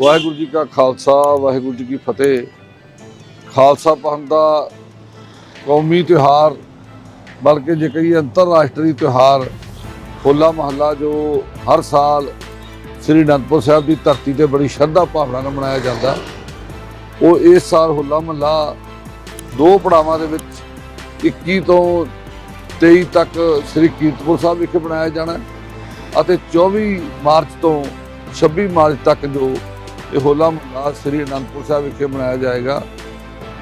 ਵਾਹਿਗੁਰੂ ਜੀ ਕਾ ਖਾਲਸਾ, ਵਾਹਿਗੁਰੂ ਜੀ ਕੀ ਫਤਿਹ। ਖਾਲਸਾ ਪੰਥ ਦਾ ਕੌਮੀ ਤਿਉਹਾਰ, ਬਲਕਿ ਜੇ ਕਹੀਏ ਅੰਤਰਰਾਸ਼ਟਰੀ ਤਿਉਹਾਰ, ਹੋਲਾ ਮਹੱਲਾ ਜੋ ਹਰ ਸਾਲ ਸ੍ਰੀ ਅਨੰਦਪੁਰ ਸਾਹਿਬ ਦੀ ਧਰਤੀ ਤੇ ਬੜੀ ਸ਼ਰਧਾ ਭਾਵਨਾ ਨਾਲ ਮਨਾਇਆ ਜਾਂਦਾ, ਉਹ ਇਸ ਸਾਲ ਹੋਲਾ ਮਹੱਲਾ ਦੋ ਪੜਾਵਾਂ ਦੇ ਵਿੱਚ 21 ਤੋਂ 23 ਤੱਕ ਸ੍ਰੀ ਕੀਰਤਪੁਰ ਸਾਹਿਬ ਵਿਖੇ ਮਨਾਇਆ ਜਾਣਾ ਅਤੇ 24 ਮਾਰਚ ਤੋਂ 26 ਮਾਰਚ ਤੱਕ ਜੋ ਇਹ ਹੋਲਾ ਮਹੱਲਾ ਸ੍ਰੀ ਅਨੰਦਪੁਰ ਸਾਹਿਬ ਵਿਖੇ ਮਨਾਇਆ ਜਾਏਗਾ।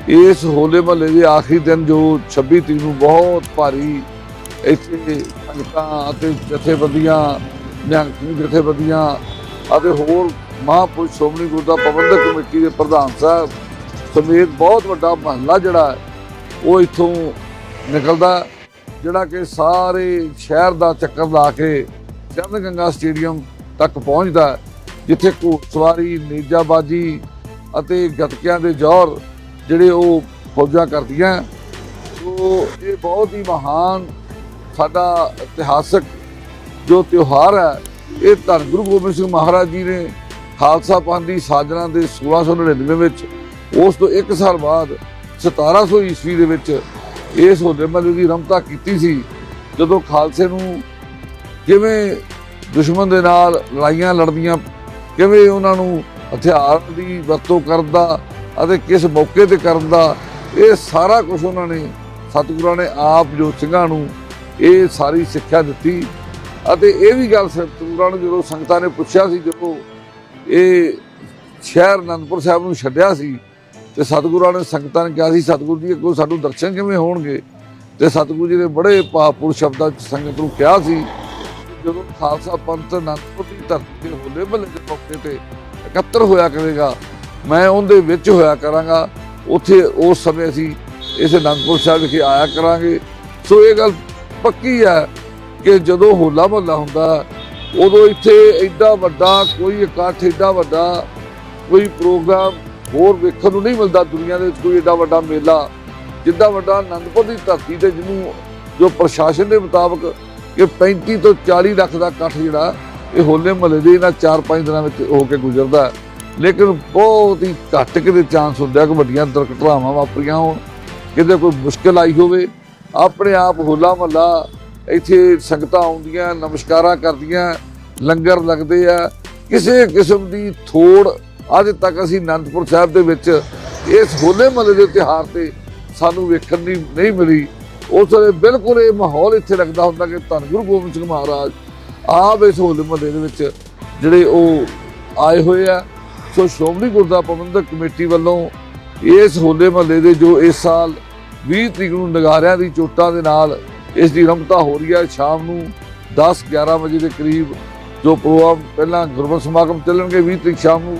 ਇਸ ਹੋਲੇ ਮਹੱਲੇ ਦੇ ਆਖਰੀ ਦਿਨ ਜੋ 26 ਤਰੀਕ ਨੂੰ ਬਹੁਤ ਭਾਰੀ ਇੱਥੇ ਸੰਗਤਾਂ ਅਤੇ ਜਥੇਬੰਦੀਆਂ, ਨਿਹੰਗ ਜਥੇਬੰਦੀਆਂ ਅਤੇ ਹੋਰ ਮਹਾਂਪੁਰਸ਼ ਸ਼੍ਰੋਮਣੀ ਗੁਰਦੁਆਰਾ ਪ੍ਰਬੰਧਕ ਕਮੇਟੀ ਦੇ ਪ੍ਰਧਾਨ ਸਾਹਿਬ ਸਮੇਤ ਬਹੁਤ ਵੱਡਾ ਮਹੱਲਾ ਜਿਹੜਾ ਉਹ ਇੱਥੋਂ ਨਿਕਲਦਾ ਜਿਹੜਾ ਕਿ ਸਾਰੇ ਸ਼ਹਿਰ ਦਾ ਚੱਕਰ ਲਾ ਕੇ ਚੰਦ ਗੰਗਾ ਸਟੇਡੀਅਮ ਤੱਕ ਪਹੁੰਚਦਾ ਜਿੱਥੇ ਘੋੜਸਵਾਰੀ ਨੇਜਾਬਾਜੀ ਅਤੇ ਗੱਤਕਿਆਂ ਦੇ ਜ਼ੋਰ ਜਿਹੜੇ ਉਹ ਫੌਜਾਂ ਕਰਦੀਆਂ। ਸੋ ਇਹ ਬਹੁਤ ਹੀ ਮਹਾਨ ਸਾਡਾ ਇਤਿਹਾਸਕ ਜੋ ਤਿਉਹਾਰ ਹੈ, ਇਹ ਧੰਨ ਗੁਰੂ ਗੋਬਿੰਦ ਸਿੰਘ ਮਹਾਰਾਜ ਜੀ ਨੇ ਖਾਲਸਾ ਪੰਥ ਦੀ ਸਾਜਨਾ ਦੇ 1699 ਵਿੱਚ, ਉਸ ਤੋਂ 1 ਸਾਲ ਬਾਅਦ 1700 ਈਸਵੀ ਦੇ ਵਿੱਚ ਇਸ ਹੋਲੇ ਮਹੱਲੇ ਦੀ ਰਮਤਾ ਕੀਤੀ ਸੀ, ਜਦੋਂ ਖਾਲਸੇ ਨੂੰ ਕਿਵੇਂ ਦੁਸ਼ਮਣ ਦੇ ਨਾਲ ਲੜਾਈਆਂ ਲੜਦੀਆਂ ਕਿਵੇਂ ਉਹਨਾਂ ਨੂੰ ਹਥਿਆਰ ਦੀ ਵਰਤੋਂ ਕਰਨ ਦਾ ਅਤੇ ਕਿਸ ਮੌਕੇ ਤੇ ਕਰਨ ਦਾ ਇਹ ਸਾਰਾ ਕੁਝ ਉਹਨਾਂ ਨੇ, ਸਤਿਗੁਰਾਂ ਨੇ ਆਪ ਜੋ ਸਿੰਘਾਂ ਨੂੰ ਇਹ ਸਾਰੀ ਸਿੱਖਿਆ ਦਿੱਤੀ। ਅਤੇ ਇਹ ਵੀ ਗੱਲ ਸਤਿਗੁਰਾਂ ਨੂੰ ਜਦੋਂ ਸੰਗਤਾਂ ਨੇ ਪੁੱਛਿਆ ਸੀ, ਜਦੋਂ ਇਹ ਸ਼ਹਿਰ ਅਨੰਦਪੁਰ ਸਾਹਿਬ ਨੂੰ ਛੱਡਿਆ ਸੀ, ਤੇ ਸਤਿਗੁਰਾਂ ਨੇ ਸੰਗਤਾਂ ਨੇ ਕਿਹਾ ਸੀ, ਸਤਿਗੁਰੂ ਜੀ ਕੋਈ ਸਾਨੂੰ ਦਰਸ਼ਨ ਕਿਵੇਂ ਹੋਣਗੇ? ਤੇ ਸਤਿਗੁਰੂ ਜੀ ਨੇ ਬੜੇ ਭਾਵਪੂਰ ਸ਼ਬਦਾਂ ਚ ਸੰਗਤ ਨੂੰ ਕਿਹਾ ਸੀ ਜਦੋਂ ਖਾਲਸਾ ਪੰਥ ਅਨੰਦਪੁਰ ਦੀ ਧਰਤੀ ਤੇ ਹੋਲੇ ਮਹੱਲੇ ਦੇ ਮੌਕੇ ਤੇ ਇਕੱਤਰ ਹੋਇਆ ਕਰੇਗਾ, ਮੈਂ ਉਹਦੇ ਵਿੱਚ ਹੋਇਆ ਕਰਾਂਗਾ। ਉੱਥੇ ਉਸ ਸਮੇਂ ਅਸੀਂ ਇਸ ਅਨੰਦਪੁਰ ਸਾਹਿਬ ਵਿਖੇ ਆਇਆ ਕਰਾਂਗੇ। ਸੋ ਇਹ ਗੱਲ ਪੱਕੀ ਹੈ ਕਿ ਜਦੋਂ ਹੋਲਾ ਮਹੱਲਾ ਹੁੰਦਾ, ਉਦੋਂ ਇੱਥੇ ਐਡਾ ਵੱਡਾ ਕੋਈ ਇਕੱਠ ਐਡਾ ਵੱਡਾ ਕੋਈ ਪ੍ਰੋਗਰਾਮ ਹੋਰ ਵੇਖਣ ਨੂੰ ਨਹੀਂ ਮਿਲਦਾ ਦੁਨੀਆ ਦੇ ਵਿੱਚ, ਕੋਈ ਐਡਾ ਵੱਡਾ ਮੇਲਾ। ਜਿੱਦਾਂ ਵੱਡਾ ਆਨੰਦਪੁਰ ਦੀ ਧਰਤੀ ਤੇ ਜਿਹਨੂੰ ਜੋ ਪ੍ਰਸ਼ਾਸਨ ਦੇ ਮੁਤਾਬਕ ਕਿ 35 ਤੋਂ 40 ਲੱਖ ਦਾ ਇਕੱਠ ਜਿਹੜਾ, ਇਹ ਹੋਲੇ ਮਹੱਲੇ ਦੇ ਇਹਨਾਂ 4-5 ਦਿਨਾਂ ਵਿੱਚ ਹੋ ਕੇ ਗੁਜ਼ਰਦਾ ਲੇਕਿਨ ਬਹੁਤ ਹੀ ਘੱਟ ਕਿਤੇ ਚਾਂਸ ਹੁੰਦਾ ਕਿ ਵੱਡੀਆਂ ਦੁਰਘਟਨਾਵਾਂ ਵਾਪਰੀਆਂ ਹੋਣ, ਕਿਤੇ ਕੋਈ ਮੁਸ਼ਕਲ ਆਈ ਹੋਵੇ। ਆਪਣੇ ਆਪ ਹੋਲਾ ਮਹੱਲਾ, ਇੱਥੇ ਸੰਗਤਾਂ ਆਉਂਦੀਆਂ, ਨਮਸਕਾਰਾਂ ਕਰਦੀਆਂ, ਲੰਗਰ ਲੱਗਦੇ ਆ। ਕਿਸੇ ਕਿਸਮ ਦੀ ਥੋੜ ਅੱਜ ਤੱਕ ਅਸੀਂ ਅਨੰਦਪੁਰ ਸਾਹਿਬ ਦੇ ਵਿੱਚ ਇਸ ਹੋਲੇ ਮਹੱਲੇ ਦੇ ਤਿਉਹਾਰ ਤੇ ਸਾਨੂੰ ਵੇਖਣ ਦੀ ਨਹੀਂ ਮਿਲੀ। ਉਸ ਵੇਲੇ ਬਿਲਕੁਲ ਇਹ ਮਾਹੌਲ ਇੱਥੇ ਲੱਗਦਾ ਹੁੰਦਾ ਕਿ ਧੰਨ ਗੁਰੂ ਗੋਬਿੰਦ ਸਿੰਘ ਮਹਾਰਾਜ ਆਪ ਇਸ ਹੋਲੇ ਮਹੱਲੇ ਦੇ ਵਿੱਚ ਜਿਹੜੇ ਉਹ ਆਏ ਹੋਏ ਆ। ਸੋ ਸ਼੍ਰੋਮਣੀ ਗੁਰਦੁਆਰਾ ਪ੍ਰਬੰਧਕ ਕਮੇਟੀ ਵੱਲੋਂ ਇਸ ਹੋਲੇ ਮਹੱਲੇ ਦੇ ਜੋ ਇਸ ਸਾਲ 20 ਤਰੀਕ ਨੂੰ ਨਗਾਰਿਆਂ ਦੀ ਚੋਟਾਂ ਦੇ ਨਾਲ ਇਸ ਦੀ ਰਮਤਾ ਹੋ ਰਹੀ ਹੈ ਸ਼ਾਮ ਨੂੰ 10 11 ਵਜੇ ਦੇ ਕਰੀਬ ਜੋ ਪ੍ਰੋਗਰਾਮ ਪਹਿਲਾਂ ਗੁਰਮਤਿ ਸਮਾਗਮ ਚੱਲਣਗੇ 20 ਤਰੀਕ ਸ਼ਾਮ ਨੂੰ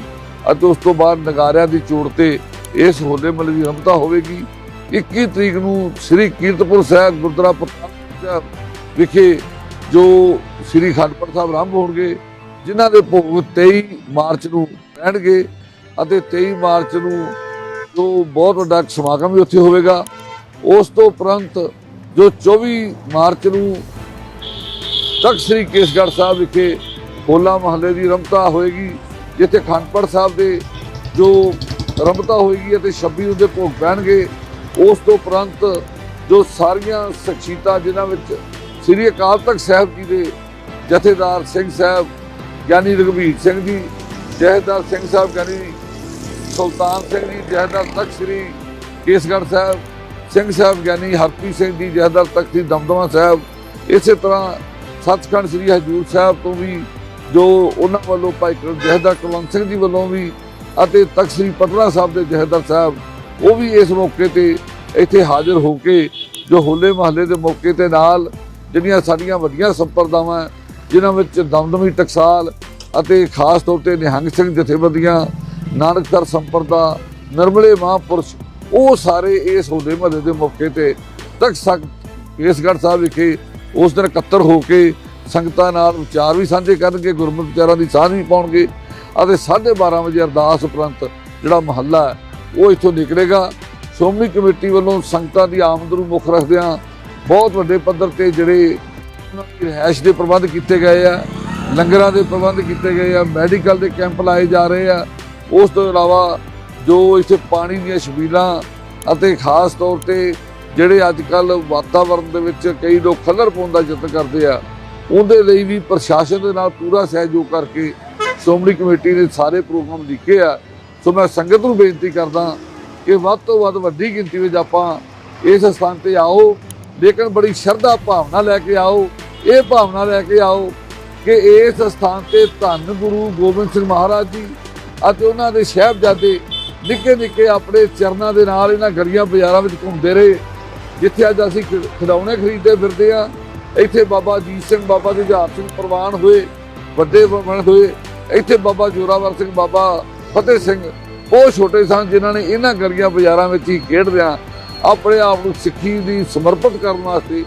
ਅਤੇ ਉਸ ਤੋਂ ਬਾਅਦ ਨਗਾਰਿਆਂ ਦੀ ਚੋਟ ਤੇ ਇਸ ਹੋਲੇ ਮਹੱਲੇ ਦੀ ਰਮਤਾ ਹੋਵੇਗੀ। 21 ਤਰੀਕ ਨੂੰ ਸ੍ਰੀ ਕੀਰਤਪੁਰ ਸਾਹਿਬ ਗੁਰਦੁਆਰਾ ਪ੍ਰਤਾਪ ਵਿਖੇ ਜੋ ਸ੍ਰੀ ਖੰਡਪੁਰ ਸਾਹਿਬ ਆਰੰਭ ਹੋਣਗੇ, ਜਿਨ੍ਹਾਂ ਦੇ ਭੋਗ 23 ਮਾਰਚ ਨੂੰ ਰਹਿਣਗੇ ਅਤੇ 23 ਮਾਰਚ ਨੂੰ ਜੋ ਬਹੁਤ ਵੱਡਾ ਸਮਾਗਮ ਵੀ ਉੱਥੇ ਹੋਵੇਗਾ, ਉਸ ਤੋਂ ਉਪਰੰਤ ਜੋ 24 ਮਾਰਚ ਨੂੰ ਤਖਤ ਸ੍ਰੀ ਕੇਸਗੜ੍ਹ ਸਾਹਿਬ ਵਿਖੇ ਹੋਲਾ ਮਹੱਲੇ ਦੀ ਰਮਤਾ ਹੋਏਗੀ, ਜਿੱਥੇ ਖੰਡਪੜ ਸਾਹਿਬ ਦੇ ਜੋ ਰਮਤਾ ਹੋਏਗੀ ਅਤੇ 26 ਨੂੰ ਦੇ ਭੋਗ ਪੈਣਗੇ ਉਸ ਤੋਂ ਉਪਰੰਤ ਜੋ ਸਾਰੀਆਂ ਸ਼ਖਸੀਅਤਾਂ ਜਿਨ੍ਹਾਂ ਵਿੱਚ ਸ੍ਰੀ ਅਕਾਲ ਤਖਤ ਸਾਹਿਬ ਜੀ ਦੇ ਜਥੇਦਾਰ ਸਿੰਘ ਸਾਹਿਬ, ਗਿਆਨੀ ਰਘਬੀਰ ਸਿੰਘ ਜੀ ਜਹੇਦਾਰ ਸਿੰਘ ਸਾਹਿਬ, ਗਿਆਨੀ ਸੁਲਤਾਨ ਸਿੰਘ ਜੀ ਜਹੇਦਾਰ ਤਖਤ ਸ੍ਰੀ ਕੇਸਗੜ੍ਹ ਸਾਹਿਬ, ਸਿੰਘ ਸਾਹਿਬ, ਗਿਆਨੀ ਹਰਪ੍ਰੀਤ ਸਿੰਘ ਜੀ ਜਹੇਦਾਰ ਤਖਤ ਸ੍ਰੀ ਦਮਦਮਾ ਸਾਹਿਬ, ਇਸੇ ਤਰ੍ਹਾਂ ਸੱਚਖੰਡ ਸ੍ਰੀ ਹਜੂਰ ਸਾਹਿਬ ਤੋਂ ਵੀ ਜੋ ਉਹਨਾਂ ਵੱਲੋਂ ਭਾਈ ਕੁਲ- ਕੁਲਵੰਤ ਸਿੰਘ ਜੀ ਵੱਲੋਂ ਵੀ ਅਤੇ ਤਖਤ ਸ੍ਰੀ ਪਟਨਾ ਸਾਹਿਬ ਦੇ ਜਹੇਦਾਰ ਸਾਹਿਬ ਉਹ ਵੀ ਇਸ ਮੌਕੇ ਤੇ ਇੱਥੇ ਹਾਜ਼ਰ ਹੋ ਕੇ ਜੋ ਹੋਲੇ ਮਹੱਲੇ ਦੇ ਮੌਕੇ ਤੇ ਨਾਲ ਜਿਹੜੀਆਂ ਸਾਡੀਆਂ ਵੱਡੀਆਂ ਸੰਪਰਦਾਵਾਂ, ਜਿਨ੍ਹਾਂ ਵਿੱਚ ਦਮਦਮੀ ਟਕਸਾਲ ਅਤੇ ਖਾਸ ਤੌਰ ਤੇ ਨਿਹੰਗ ਸਿੰਘ ਜਥੇਬੰਦੀਆਂ ਨਾਨਕਸਰ ਸੰਪਰਦਾ, ਨਰਮਲੇ ਮਹਾਂਪੁਰਸ਼, ਉਹ ਸਾਰੇ ਇਸ ਹੋਲੇ ਮਹੱਲੇ ਦੇ ਮੌਕੇ ਤੇ ਤਖਤ ਸਖਤ ਕੇਸਗੜ੍ਹ ਸਾਹਿਬ ਵਿਖੇ ਉਸ ਦਿਨ ਇਕੱਤਰ ਹੋ ਕੇ ਸੰਗਤਾਂ ਨਾਲ ਵਿਚਾਰ ਵੀ ਸਾਂਝੇ ਕਰਨਗੇ, ਗੁਰਮਤਿ ਵਿਚਾਰਾਂ ਦੀ ਸਾਂਝ ਵੀ ਪਾਉਣਗੇ ਅਤੇ 12:30 ਵਜੇ ਅਰਦਾਸ ਉਪਰੰਤ ਜਿਹੜਾ ਮਹੱਲਾ ਹੈ ਉਹ ਇੱਥੋਂ ਨਿਕਲੇਗਾ। ਸ਼੍ਰੋਮਣੀ ਕਮੇਟੀ ਵੱਲੋਂ ਸੰਗਤਾਂ ਦੀ ਆਮਦ ਨੂੰ ਮੁੱਖ ਰੱਖਦਿਆਂ ਬਹੁਤ ਵੱਡੇ ਪੱਧਰ ਤੇ ਜਿਹੜੇ ਉਹਨਾਂ ਰਿਹਾਇਸ਼ ਦੇ ਪ੍ਰਬੰਧ ਕੀਤੇ ਗਏ ਆ, ਲੰਗਰਾਂ ਦੇ ਪ੍ਰਬੰਧ ਕੀਤੇ ਗਏ ਆ, ਮੈਡੀਕਲ ਦੇ ਕੈਂਪ ਲਾਏ ਜਾ ਰਹੇ ਆ। ਉਸ ਤੋਂ ਇਲਾਵਾ ਜੋ ਇੱਥੇ ਪਾਣੀ ਦੀਆਂ ਛਬੀਲਾਂ ਅਤੇ ਖਾਸ ਤੌਰ ਤੇ ਜਿਹੜੇ ਅੱਜ ਕੱਲ ਵਾਤਾਵਰਣ ਦੇ ਵਿੱਚ ਕਈ ਲੋਕ ਖੱਲਰ ਪਾਉਣ ਦਾ ਯਤਨ ਕਰਦੇ ਆ, ਉਹਦੇ ਲਈ ਵੀ ਪ੍ਰਸ਼ਾਸਨ ਦੇ ਨਾਲ ਪੂਰਾ ਸਹਿਯੋਗ ਕਰਕੇ ਸ਼੍ਰੋਮਣੀ ਕਮੇਟੀ ਨੇ ਸਾਰੇ ਪ੍ਰੋਗਰਾਮ ਲਿਖੇ ਆ। ਸੋ ਮੈਂ ਸੰਗਤ ਨੂੰ ਬੇਨਤੀ ਕਰਦਾ ਕਿ ਵੱਧ ਤੋਂ ਵੱਧ ਵੱਡੀ ਗਿਣਤੀ ਵਿੱਚ ਆਪਾਂ ਇਸ ਸਥਾਨ ਤੇ ਆਓ, ਲੇਕਿਨ ਬੜੀ ਸ਼ਰਧਾ ਭਾਵਨਾ ਲੈ ਕੇ ਆਓ, ਇਹ ਭਾਵਨਾ ਲੈ ਕੇ ਆਓ ਕਿ ਇਸ ਸਥਾਨ ਤੇ ਧੰਨ ਗੁਰੂ ਗੋਬਿੰਦ ਸਿੰਘ ਮਹਾਰਾਜ ਜੀ ਅਤੇ ਉਹਨਾਂ ਦੇ ਸਾਹਿਬਜ਼ਾਦੇ ਨਿੱਕੇ ਨਿੱਕੇ ਆਪਣੇ ਚਰਨਾਂ ਦੇ ਨਾਲ ਇਹਨਾਂ ਗਲੀਆਂ ਬਾਜ਼ਾਰਾਂ ਵਿੱਚ ਘੁੰਮਦੇ ਰਹੇ, ਜਿੱਥੇ ਅੱਜ ਅਸੀਂ ਖਿ- ਖਿਡੌਣੇ ਖਰੀਦਦੇ ਫਿਰਦੇ ਆ ਇੱਥੇ ਬਾਬਾ ਅਜੀਤ ਸਿੰਘ, ਬਾਬਾ ਜੁਝਾਰ ਸਿੰਘ ਪ੍ਰਵਾਨ ਹੋਏ, ਵੱਡੇ ਬਣ ਹੋਏ। ਇੱਥੇ ਬਾਬਾ ਜੋਰਾਵਰ ਸਿੰਘ, ਬਾਬਾ ਫਤਿਹ ਸਿੰਘ ਉਹ ਛੋਟੇ ਸਨ ਜਿਨ੍ਹਾਂ ਨੇ ਇਹਨਾਂ ਗਲੀਆਂ ਬਾਜ਼ਾਰਾਂ ਵਿੱਚ ਹੀ ਖੇਡਦਿਆਂ ਆਪਣੇ ਆਪ ਨੂੰ ਸਿੱਖੀ ਦੀ ਸਮਰਪਿਤ ਕਰਨ ਵਾਸਤੇ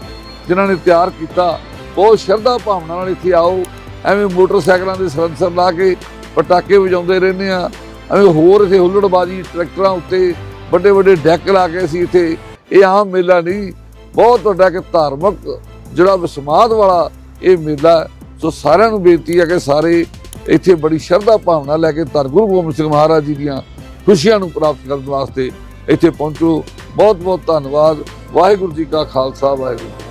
ਜਿਨ੍ਹਾਂ ਨੇ ਤਿਆਰ ਕੀਤਾ। ਬਹੁਤ ਸ਼ਰਧਾ ਭਾਵਨਾ ਨਾਲ ਇੱਥੇ ਆਓ, ਐਵੇਂ ਮੋਟਰਸਾਈਕਲਾਂ ਦੇ ਸਲੈਂਸਰ ਲਾ ਕੇ ਪਟਾਕੇ ਵਜਾਉਂਦੇ ਰਹਿੰਦੇ ਆ ਐਵੇਂ ਹੋਰ ਇੱਥੇ ਹੁੱਲੜਬਾਜੀ ਟਰੈਕਟਰਾਂ ਉੱਤੇ ਵੱਡੇ ਵੱਡੇ ਡੈਕ ਲਾ ਕੇ ਅਸੀਂ ਇੱਥੇ ਇਹ ਆਮ ਮੇਲਾ ਨਹੀਂ, ਬਹੁਤ ਵੱਡਾ ਕਿ ਧਾਰਮਿਕ ਜਿਹੜਾ ਵਿਸਮਾਦ ਵਾਲਾ ਇਹ ਮੇਲਾ ਸੋ ਸਾਰਿਆਂ ਨੂੰ ਬੇਨਤੀ ਹੈ ਕਿ ਸਾਰੇ ਇੱਥੇ ਬੜੀ ਸ਼ਰਧਾ ਭਾਵਨਾ ਲੈ ਕੇ ਧੰਨ ਗੁਰੂ ਗੋਬਿੰਦ ਸਿੰਘ ਮਹਾਰਾਜ ਜੀ ਦੀਆਂ ਖੁਸ਼ੀਆਂ ਨੂੰ ਪ੍ਰਾਪਤ ਕਰਨ ਵਾਸਤੇ ਇੱਥੇ ਪਹੁੰਚੋ। ਬਹੁਤ ਬਹੁਤ ਧੰਨਵਾਦ। ਵਾਹਿਗੁਰੂ ਜੀ ਕਾ ਖਾਲਸਾ, ਵਾਹਿਗੁਰੂ